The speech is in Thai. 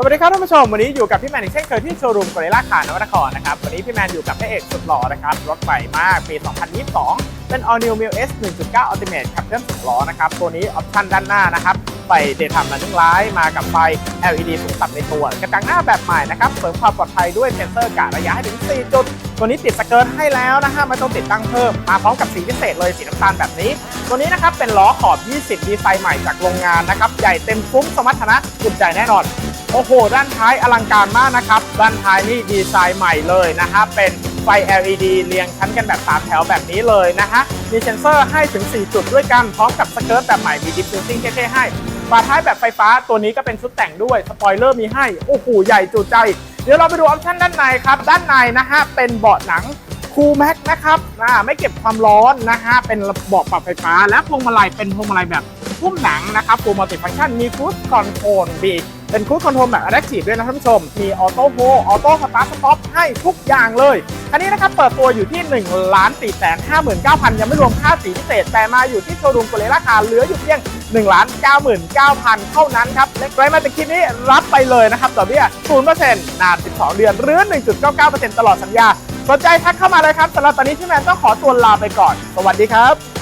สวัสดีครับท่านผู้ชม วันนี้อยู่กับพี่แมนอีกเช่นเคยที่โชว์รูมกเรล่าคาร์นวนครนะครับ วันนี้พี่แมนอยู่กับพระเอกสุดหล่อนะครับ รถใหม่มาก ปี 2022 เป็น All New m i l S 1.9 Ultimate ขับเคลื่อน2ล้อนะครับ ตัวนี้ออปชั่นด้านหน้านะครับไฟเดย์ทำนันทึ่งร้ายมากับไฟ LED สูงต่ำในตัว กระจังหน้าแบบใหม่นะครับเสริมความปลอดภัยด้วยเซ็นเซอร์กะระยะให้ถึง 4 จุด ตัวนี้ติดสเกิร์ตให้แล้วนะฮะไม่ต้องติดตั้งเพิ่ม มาพร้อมกับสีพิเศษเลยสีน้ำตาลแบบนี้ ตัวนี้นะครับเป็นล้อขอบ 20 ดีไซน์ใหม่จากโรงงานนะครับใหญ่เต็มฟุ้งสมรรถนะจุใจแน่นอน โอ้โห ด้านท้ายอลังการมากนะครับ ด้านท้ายนี่ดีไซน์ใหม่เลยนะฮะ เป็นไฟ LED เรียงชั้นกันแบบ3แถวแบบนี้เลยนะฮะ มีเซ็นเซอร์ให้ถึง 4 จุดด้วยกัน พร้อมกับสเกิร์ตแบบใหม่ มีดิฟฟิวซิ่งเท่ๆให้ฝาท้ายแบบไฟฟ้าตัวนี้ก็เป็นชุดแต่งด้วย สปอยเลอร์มีให้ โอ้โห ใหญ่จุใจ เดี๋ยวเราไปดูออปชั่นด้านในครับ ด้านในนะฮะ เป็นเบาะหนังคูลแม็กนะครับอ่าไม่เก็บความร้อนนะฮะ เป็นระบบปรับไฟฟ้า และพวงมาลัยเป็นพวงมาลัยแบบพุ่มหนังนะครับฟูมัลติฟังชันมีครู e คอนโทรลบี เป็นครู e คอนโทรลแบบ Adaptive ด้วยนะท่านผู้ชม มีออโต้โฮออโต้สตาร์ทสต็อปให้ทุกอย่างเลย คันนี้นะครับเปิดตัวอยู่ที่1ล้าน4แสน59,000 ยังไม่รวมค่าสีพิเศษ แต่มาอยู่ที่โชว์รูมโกเลราคาเหลืออยู่เพียง1ล้าน99,000 เท่านั้นครับและใครมาถึงคลิปนี้รับไปเลยนะครับดอกเบี้ย0%นาน 12 เดือน หรือ 1.99%ตลอดสัญญา สนใจทักเข้ามาเลยครับสำหรับตอนนี้พี่แมนต้องขอตัวลาไปก่อน สวัสดีครับ